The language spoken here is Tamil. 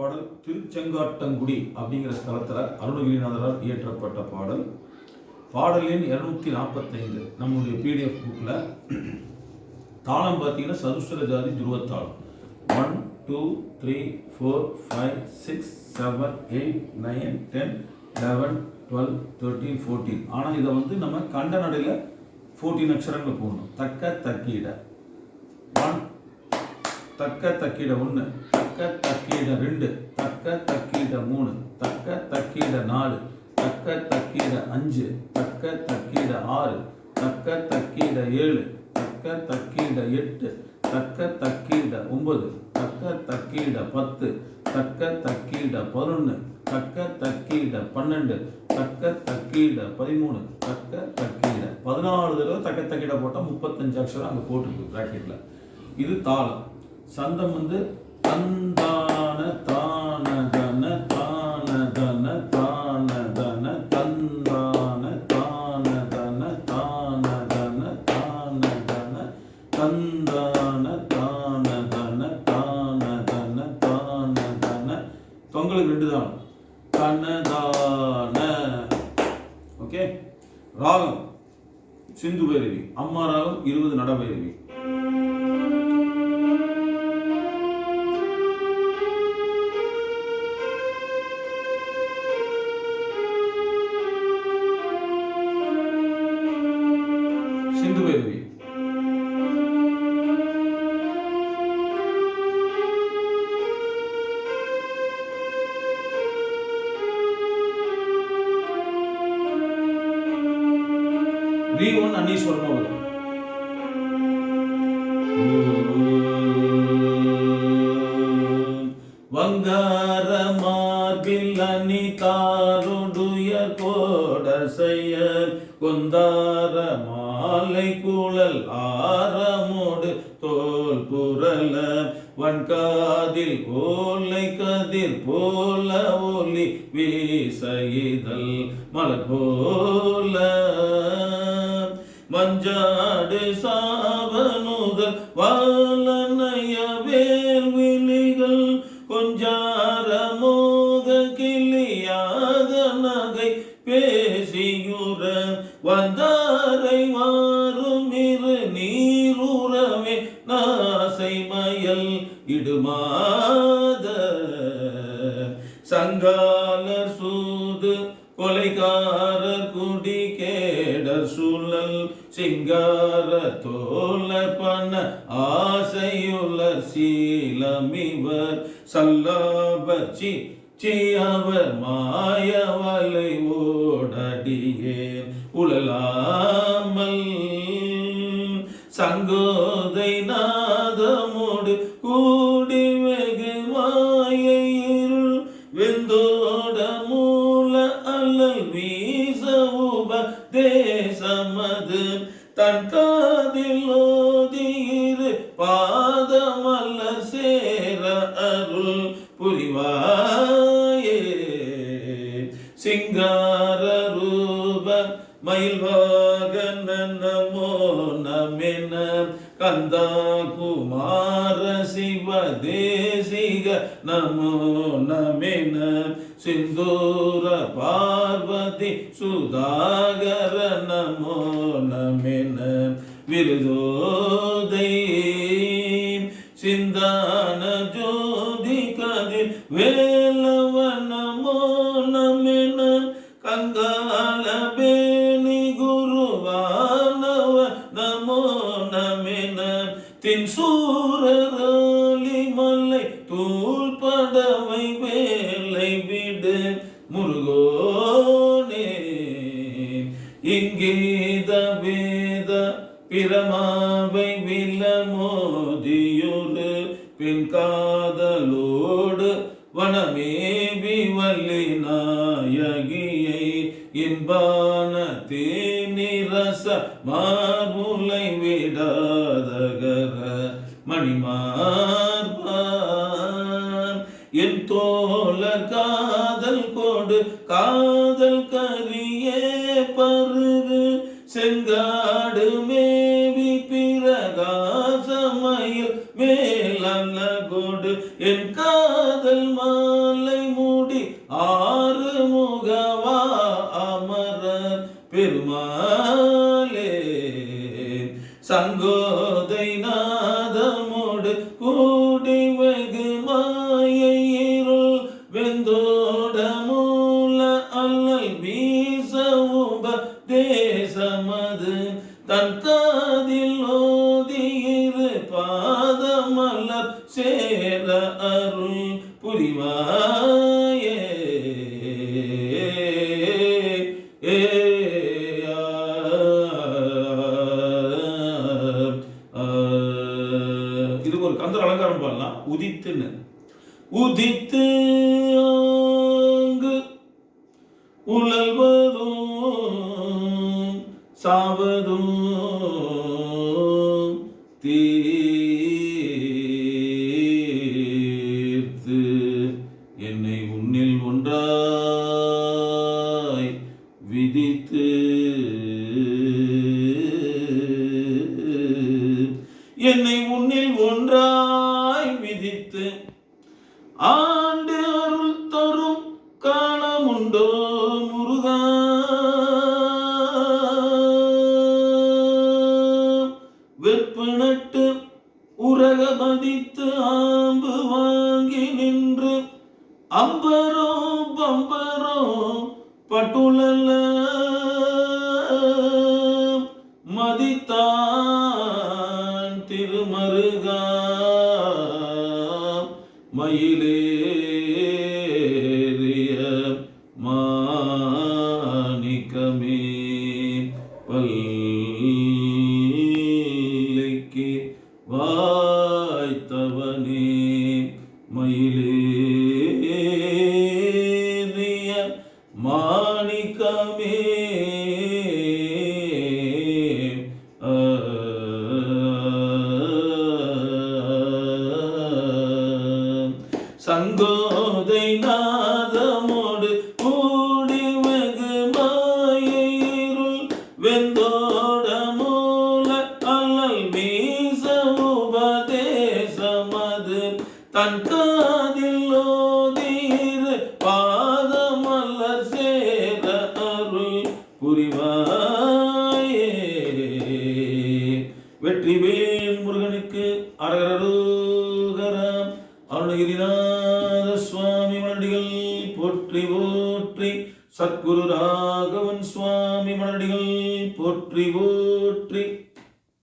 பாடல் திருச்செங்காட்டங்குடி அப்படிங்கிற ஸ்தலத்தில் அருணகிரிநாதரால் இயற்றப்பட்ட பாடல். பாடலின் எண் இரநூத்தி நாற்பத்தைந்து நம்முடைய பிடிஎஃப் புக்கில் தாளம் பார்த்தீங்கன்னா சதுஸ்வர ஜாதி துருவத்தாளம். One two three four five six seven eight nine ten eleven twelve thirteen fourteen ஆனால் இதை வந்து நம்ம கண்ட நடையில் ஃபோர்டீன் அக்ஷரங்கள் போடணும். தக்க தக்கீட. ஒன் தக்க தக்கீட ஒன்று தக்க தக்கீட ரெண்டு தக்க தக்கீட மூணு தக்க தக்கீட நாலு தக்க தக்கீட அஞ்சு தக்க தக்கீட ஆறு தக்க தக்கீட ஏழு தக்க தக்கீட எட்டு தக்க தக்கீட ஒன்பது தக்க தக்கீட பத்து தக்க தக்கீட பதினொன்று தக்க தக்கீட பன்னெண்டு தக்க தக்கீட பதிமூணு தக்க தக்கீட பதினாலு தடவை தக்க தக்கீட போட்டால் முப்பத்தஞ்சு அக்ஷரம் அங்கே போட்டிருக்கு ப்ராக்கெட்டில் இது தாளம் சந்தம் வந்து தன் பொங்கலுக்கு ரெண்டு தான். கண்ணதான. ஓகே? ராகம் சிந்து பைரவி. அம்மா ராகம் இருபது நடபைரவி சிந்து பைரவி. ரி ஒன் அன்னீஸ்வரமா வரும். வங்கார மார்பில் அணி தாருடைய கோடசையர் கொந்தார மாலை குழல் ஆரமோடு தோல் புரல வன்காதில் ஓலை கதிர் போல ஒலி வீசைதல் மலர் போல. மஞ்சாடு சாவனுதல் வாழனைய வேல்விழிகள் கொஞ்சார மோத கிளியாத நகை பேசியுற வந்தாரை மாறும் இரு நீருறவே நாசை மயல் இடுமாத. சங்காலர் சூது கொலைகாரர் குடி சூழல் சிங்கார தோல பண்ண ஆசையுள்ள சீலமிவர் சல்லாபச்சி சியவர் மாயவலை ஓடடியேன் உழலாமல் சங்கோதை நாதமோடு கூடி சேர அருள் புரிவாயே. சிங்கார ரூப மயில்வாகன நமோ நமென கந்தா குமார சிவ தேசிக நமோ நமென சிந்தூர பார்வதி சுதாகர நமோ நமென விருதோ விந்தான ஜோதி கதிர் வேலவனமோ நமோ நமென கங்கால பின் காதலோடு வனமேவி வள்ளி நாயகியை இன்பான தேனிரச மார்புலை விடாதகர மணிமார்பான் என் தோழர் காதல் கொடு காதல் கரியே பருகு செங்காடு மேவி பிரகாசமயில் மே அழகோடு என் காதல் மாலை மூடி ஆறு முகவா அமரர் பெருமாளே. சங்கோதை நாதமோடு பாத மலர் சேர அருள் புரிவாயே. இதுக்கு ஒரு கந்தர் அலங்காரம் பாடலாம் உதித்துன்னு. உதித்து தீர்த்து என்னை உன்னில் ஒன்றாய் விதித்து. என்னை உன்னில் ஒன்றாய் விதித்து. ஆண்டு உரக மதித்து ஆம்பு வாங்கி நின்று அம்பரோ பம்பரோ பட்டுழல்ல மதித்தான் திருமருகா. மயிலே வாய்த்தவனே மயிலேறிய மாணிக்கமே. சங்கோதை தன் காதில் ஓதீர் பாதமல்லர் சேர அருள் புரிவாயே. வெற்றி வேல் முருகனுக்கு அரகரருகரம் அருணகிரிநாத சுவாமி மலடிகள் போற்றி போற்றி சத்குரு ராகவன் சுவாமி மலடிகள் போற்றி போற்றி.